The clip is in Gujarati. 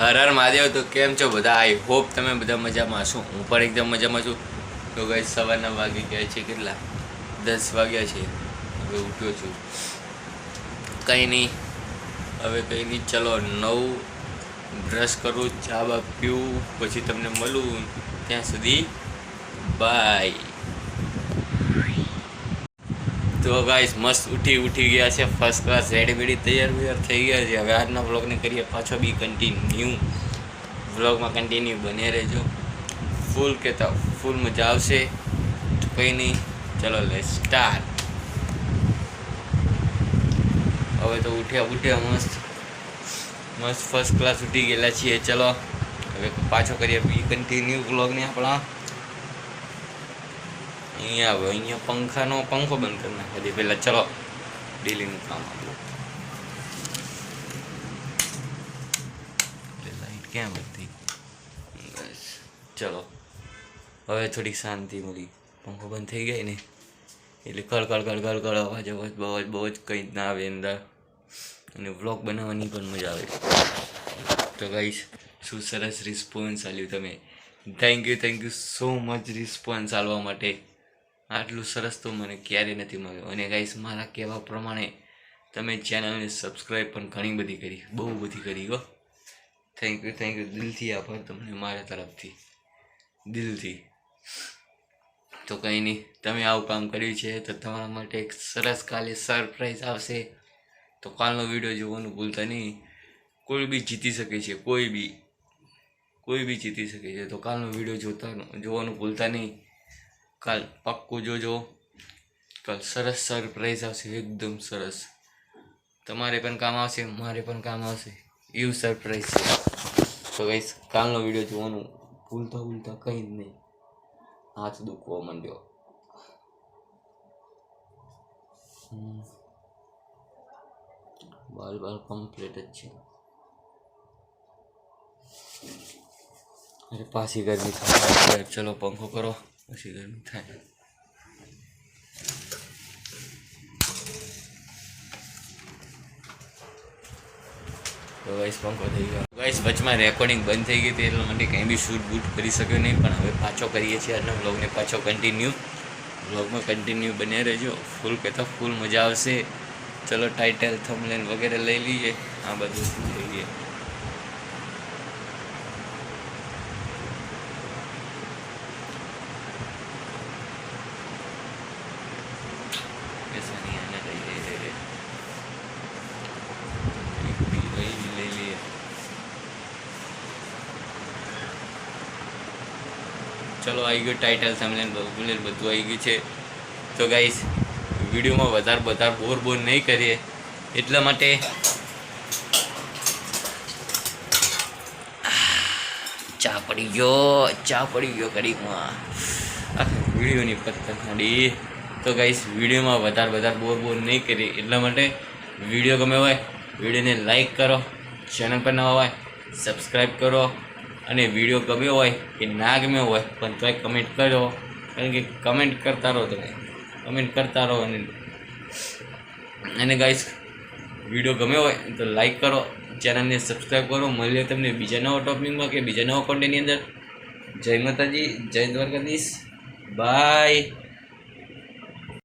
હર હર મહાદેવ, તો કેમ છો બધા? આઈ હોપ તમે બધા મજામાં છો હું પણ એકદમ મજામાં છું. તો ગઈ સવારના વાગી ગયા છે કેટલા? દસ વાગ્યા છે. હવે ઉઠ્યો છું. કંઈ નહીં. હવે કંઈ નહીં. ચલો, નવ બ્રશ કરું, ચા બા પીવું, પછી તમને મળું. ત્યાં સુધી બાય તો ગાઈસ મસ્ત ઉઠી ઉઠી ગયા છે. ફર્સ્ટ ક્લાસ રેડી બેડી તૈયાર બૈયાર થઈ ગયા છે. હવે આજના વ્લોગને કરીએ પાછો બી કન્ટિન્યુ વ્લોગમાં કન્ટિન્યુ બને રહેજો. ફૂલ કહેતા ફૂલ મજા આવશે. કંઈ નહીં. ચલો લે સ્ટાર્ટ હવે તો ઉઠ્યા ઉઠ્યા મસ્ત. મસ્ત ફર્સ્ટ ક્લાસ ઉઠી ગયેલા છીએ. ચલો, હવે પાછો કરીએ બી કન્ટિન્યુ વ્લોગને આપણા. અહીંયા આવ્યો અહીંયા પંખાનો પંખો બંધ કરી નાખે. પહેલાં ચલો ડેલીનું કામ આપણું લાઈટ ક્યાં બધી? બસ, ચલો. હવે થોડીક શાંતિ મળી. પંખો બંધ થઈ ગઈ ને, એટલે કળ કળકળ કળ અવાજ અવાજ, બહુ જ બહુ જ કંઈ જ ના આવે અંદર. અને વ્લોગ બનાવવાની પણ મજા આવે. તો ગાઈશ શું સરસ રિસ્પોન્સ આલ્યું તમે. Thank you thank you so much response આલવા માટે. આટલું સરસ તો મને ક્યારેય નથી મળ્યું. અને ગાઈસ મારા કહેવા પ્રમાણે તમે ચેનલને સબસ્ક્રાઈબ પણ ઘણી બધી કરી. બહુ બધી કરી હો. થેન્ક યુ થેન્ક યુ દિલથી આભાર તમને મારા તરફથી. દિલથી. તો કંઈ નહીં, તમે આવું કામ કર્યું છે તો તમારા માટે એક સરસ કાલે સરપ્રાઈઝ આવશે. તો કાલનો વીડિયો જોવાનું ભૂલતા નહીં. કોઈ બી જીતી શકે છે, કોઈ બી. કોઈ બી જીતી શકે છે. તો કાલનો વીડિયો જોતા જોવાનું ભૂલતા નહીં. કાલ પાક્કું જોજો. કાલ સરસ સરપ્રાઈઝ આવશે, એકદમ સરસ. તમારે પણ કામ આવશે, મારે પણ કામ આવશે. એવું સરપ્રાઈઝ છે. તો ગઈશ કાલનો વીડિયો જોવાનું ભૂલતા ભૂલતા કંઈ જ નહીં. હાથ દુખવા માંડ્યો. બાલ બાલ કમ્પ્લીટ જ છે. અરે પાછી ગરમી થાય. ચલો પંખો કરો. પછી ગરમી થાય. તો પંખો થઈ ગયો. ગાઈસ વચમાં રેકોર્ડિંગ બંધ થઈ ગઈ હતી એટલા માટે કંઈ બી શૂટ બૂટ કરી શક્યો નહીં, પણ હવે પાછો કરીએ છીએ અને વ્લોગને પાછો કન્ટિન્યુ વ્લોગમાં કન્ટિન્યુ બને રહેજો. ફૂલ કહેતા ફૂલ મજા આવશે. ચલો ટાઇટલ થમલેન વગેરે લઈ લઈએ. આ બધું થઈ ચલો, આવી ગયું ટાઇટલ બબુલેલ બધું આવી ગયું છે. તો ગાઈસ વિડીયોમાં વધારે વધારે બોર બોર નહીં કરીએ. એટલા માટે ચા પડી ગયો, ચા પડી ગયો કડીકમાં આ વિડીયોની પત્તર ખાડી તો ગાઈસ વિડીયોમાં વધારે વધારે બોર બોર નહીં કરીએ. એટલા માટે વીડિયો ગમે હોય, વિડીયોને લાઈક કરો ચેનલ પર નવા હોય સબસ્ક્રાઈબ કરો. અને વીડિયો ગમ્યો હોય કે ના ગમ્યો હોય, પણ તોય કમેન્ટ કરો કારણ કે કમેન્ટ કરતા રહો તમે. કમેન્ટ કરતા રહો અને અને ગાઈસ વીડિયો ગમ્યો હોય તો લાઈક કરો. ચેનલને સબસ્ક્રાઈબ કરો. મળીએ તમને બીજા નવા ટોપિકમાં કે બીજા નવા કોન્ટેન્ટની અંદર. જય માતાજી, જય દ્વારકાધીશ. બાય